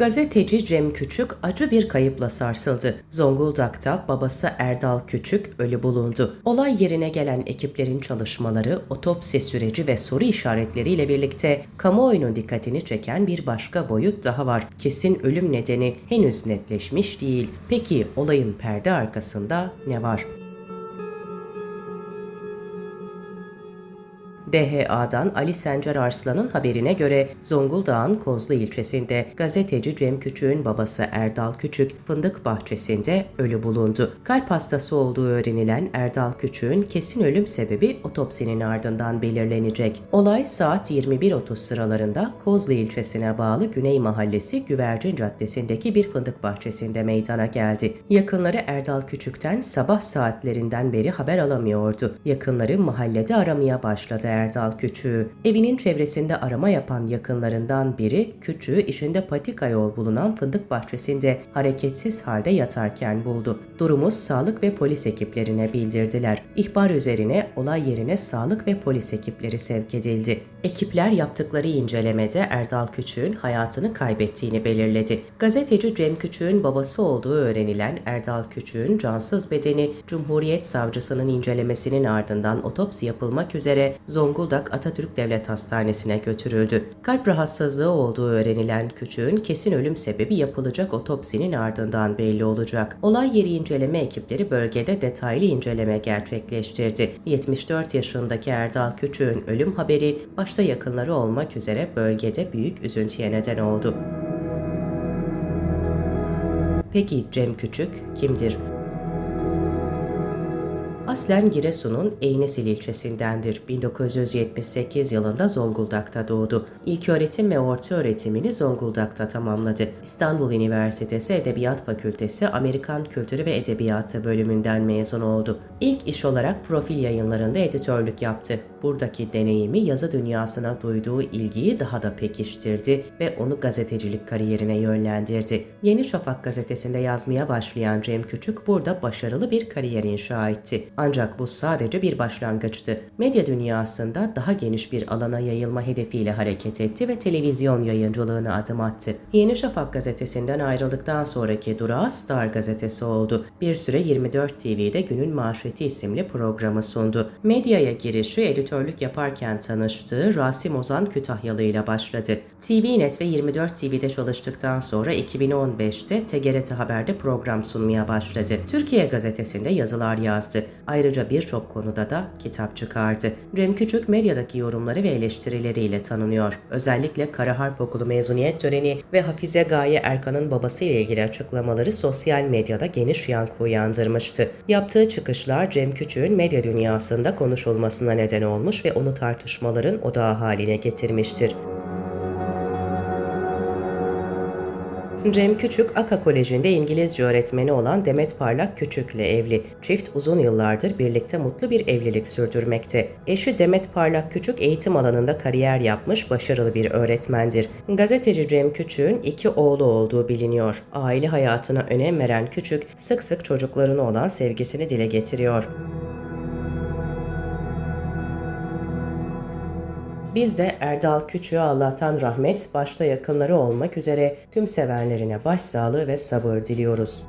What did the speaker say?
Gazeteci Cem Küçük acı bir kayıpla sarsıldı. Zonguldak'ta babası Erdal Küçük ölü bulundu. Olay yerine gelen ekiplerin çalışmaları, otopsi süreci ve soru işaretleriyle birlikte kamuoyunun dikkatini çeken bir başka boyut daha var. Kesin ölüm nedeni henüz netleşmiş değil. Peki olayın perde arkasında ne var? DHA'dan Ali Sencer Arslan'ın haberine göre Zonguldak'ın Kozlu ilçesinde gazeteci Cem Küçük'ün babası Erdal Küçük fındık bahçesinde ölü bulundu. Kalp hastası olduğu öğrenilen Erdal Küçük'ün kesin ölüm sebebi otopsinin ardından belirlenecek. Olay saat 21.30 sıralarında Kozlu ilçesine bağlı Güney Mahallesi Güvercin Caddesi'ndeki bir fındık bahçesinde meydana geldi. Yakınları Erdal Küçük'ten sabah saatlerinden beri haber alamıyordu. Yakınları mahallede aramaya başladı Erdal Küçüğü. Evinin çevresinde arama yapan yakınlarından biri Küçüğü içinde patika yol bulunan fındık bahçesinde hareketsiz halde yatarken buldu. Durumu sağlık ve polis ekiplerine bildirdiler. İhbar üzerine olay yerine sağlık ve polis ekipleri sevk edildi. Ekipler yaptıkları incelemede Erdal Küçük'ün hayatını kaybettiğini belirledi. Gazeteci Cem Küçük'ün babası olduğu öğrenilen Erdal Küçük'ün cansız bedeni Cumhuriyet Savcısının incelemesinin ardından otopsi yapılmak üzere Zonguldak Atatürk Devlet Hastanesi'ne götürüldü. Kalp rahatsızlığı olduğu öğrenilen Küçük'ün kesin ölüm sebebi yapılacak otopsinin ardından belli olacak. Olay yeri inceleme ekipleri bölgede detaylı inceleme gerçekleştirdi. 74 yaşındaki Erdal Küçük'ün ölüm haberi başta yakınları olmak üzere bölgede büyük üzüntüye neden oldu. Peki Cem Küçük kimdir? Aslen Giresun'un Eynesil ilçesindendir. 1978 yılında Zonguldak'ta doğdu. İlk öğretim ve orta öğretimini Zonguldak'ta tamamladı. İstanbul Üniversitesi Edebiyat Fakültesi Amerikan Kültürü ve Edebiyatı bölümünden mezun oldu. İlk iş olarak profil yayınlarında editörlük yaptı. Buradaki deneyimi yazı dünyasına duyduğu ilgiyi daha da pekiştirdi ve onu gazetecilik kariyerine yönlendirdi. Yeni Şafak gazetesinde yazmaya başlayan Cem Küçük burada başarılı bir kariyer inşa etti. Ancak bu sadece bir başlangıçtı. Medya dünyasında daha geniş bir alana yayılma hedefiyle hareket etti ve televizyon yayıncılığına adım attı. Yeni Şafak gazetesinden ayrıldıktan sonraki durağı Star gazetesi oldu. Bir süre 24 TV'de Günün Manşeti isimli programı sundu. Medyaya girişi editörlük yaparken tanıştığı Rasim Ozan Kütahyalı ile başladı. TVNet ve 24 TV'de çalıştıktan sonra 2015'te TGRT Haber'de program sunmaya başladı. Türkiye gazetesinde yazılar yazdı. Ayrıca birçok konuda da kitap çıkardı. Cem Küçük medyadaki yorumları ve eleştirileriyle tanınıyor. Özellikle Kara Harp Okulu mezuniyet töreni ve Hafize Gaye Erkan'ın babası ile ilgili açıklamaları sosyal medyada geniş yankı uyandırmıştı. Yaptığı çıkışlar Cem Küçük'ün medya dünyasında konuşulmasına neden olmuş ve onu tartışmaların odağı haline getirmiştir. Cem Küçük, Aka Koleji'nde İngilizce öğretmeni olan Demet Parlak Küçük'le evli. Çift uzun yıllardır birlikte mutlu bir evlilik sürdürmekte. Eşi Demet Parlak Küçük eğitim alanında kariyer yapmış başarılı bir öğretmendir. Gazeteci Cem Küçük'ün iki oğlu olduğu biliniyor. Aile hayatına önem veren Küçük, sık sık çocuklarına olan sevgisini dile getiriyor. Biz de Erdal Küçük'e Allah'tan rahmet, başta yakınları olmak üzere tüm sevenlerine başsağlığı ve sabır diliyoruz.